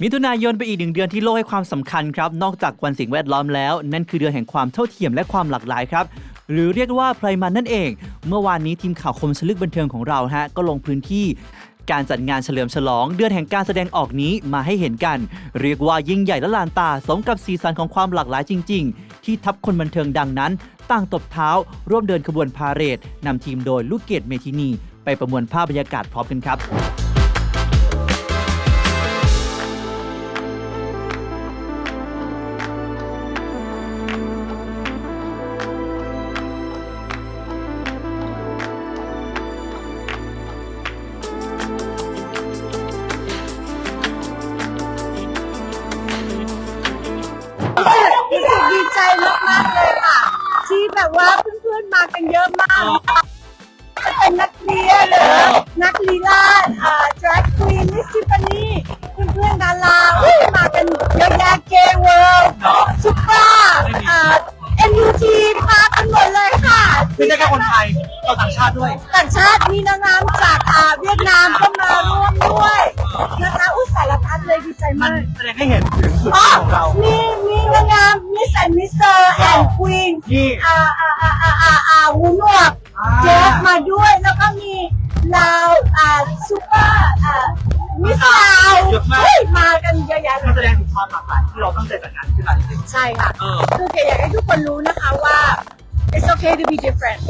มิถุนายนเป็นอีกหนึ่งเดือนที่โลกให้ความสำคัญครับ นอกจากวันสิ่งแวดล้อมแล้ว นั่นคือเดือนแห่งความเท่าเทียมและความหลากหลายครับ หรือเรียกว่าไพรมันนั่นเอง เมื่อวานนี้ทีมข่าวคมชลึกบันเทิงของเราฮะก็ลงพื้นที่การจัดงานเฉลิมฉลอง เดือนแห่งการแสดงออกนี้มาให้เห็นกัน เรียกว่ายิ่งใหญ่และลานตาสมกับสีสันของความหลากหลายจริง ๆ ที่ทัพคนบันเทิงดังนั้น ต่างตบเท้า ร่วมเดินขบวนพาเหรดนำทีมโดยลูกเกดเมทินี ไปประมวลภาพบรรยากาศพร้อมกันครับ รู้สึกดีใจมากๆเลยค่ะ ที่แบบว่าเพื่อนๆมากันเยอะมากจะเป็นนักเรียนหรือนักลีลาดอ่า drag queen มิสซิปานีเพื่อนๆดาราอุ๊ยมากันเยอะแยะเกย์เวิลด์ซุปเปอร์อ่า NUT มากันหมดเลยค่ะ ไม่ใช่แค่คนไทยเราต่างชาติด้วย ต่างชาติมีนางงามจากอ่าเวียดนามก็มาร่วมด้วยนะคะอุ้ยสารพัดเลยดีใจมัมานกแสดงให้เห็นถึงจุดอ๋อยืนของเรา มีมีนา งงามมิสแอนมิสเตอร์แอนด์ควีนที่ อ่าอ่าอ่าอ่าอ่าอ่าหูหนวกอ่า เจฟมาด้วย แล้วก็มีลาวอ่าซูเปอร์อ่ามิสลาวเฮ้ยมากันเยอะแยะเลมันแสดยงถึงความหลากหลายที่เราตั้งใจจัดงานขึ้นมาจริงใช่ค่ะเออ คือเกอยากให้ทุกคนรู้นะคะว่า it's okay to be different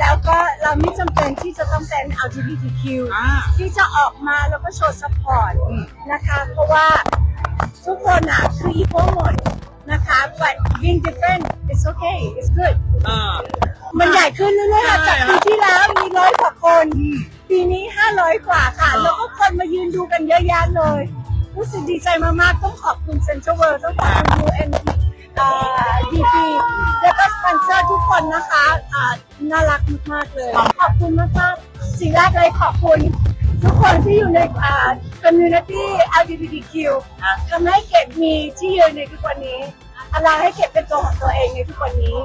แล้วก็เราไม่จำเป็นที่จะต้องเป็น LGBTQ ๆอ่าที่จะออกมาแล้วก็โชว์ support นะคะ เพราะว่าทุกคนอะคือ equal หมด นะคะ but being different it's okay it's good เออมันใหญ่ขึ้นเรื่อยๆค่ะใช่จากปีที่แล้วมีร้อยกว่าคน ปีนี้ห้าร้อยกว่าค่ะเออแล้วก็คนมายืนดูกันเยอะแยะเลย รู้สึกดีใจมากๆ ต้องขอบคุณ Central World ต้องขอบคุณ UN อ่า DP แล้วก็สปอนเซอร์ทุกคนนะคะอ่าน่ารักมากๆเลย ขอบคุณมากๆสิ่งแรกเลยขอบคุณ ทุกคนที่อยู่ในอ่า community LGBTQ ทำให้เก็บมีที่ยืนในทุกวันนี้ อะไรให้เก็บเป็นตัวของตัวเองในทุกวันนี้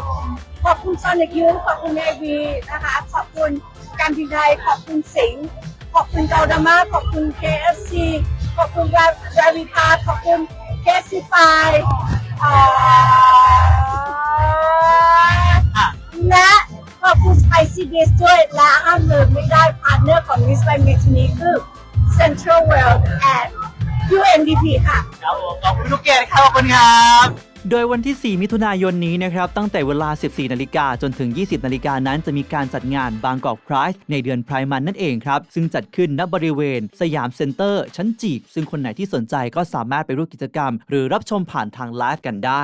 ขอบคุณ Sonic Youth ขอบคุณเอวีนะคะ ขอบคุณการบินไทย ขอบคุณสิงห์ขอบคุณเกาดามาขอบคุณ KFC ขอบคุณราวิพาขอบคุณ KC ไฟอ่าอะและขอบคุณ Spicy Days ด้วยและห้ามลืมไม่ได้พาร์ทเนอร์ของ Miss by m i t นี้คือ Central World and UNDP ค่ะครับผมขอบคุณทุกเกตครับขอบคุณครับ โดยวันที่ 4 มิถุนายนนี้นะครับ ตั้งแต่เวลา 14 นาฬิกาจนถึง 20 นาฬิกานั้นจะมีการจัดงานบางกอกไพรส์ในเดือนไพรมันนั่นเองครับ ซึ่งจัดขึ้นณบริเวณ สยามเซ็นเตอร์ ชั้นจีก ซึ่งคนไหนที่สนใจก็สามารถไปร่วมกิจกรรม หรือรับชมผ่านทางไลฟ์กันได้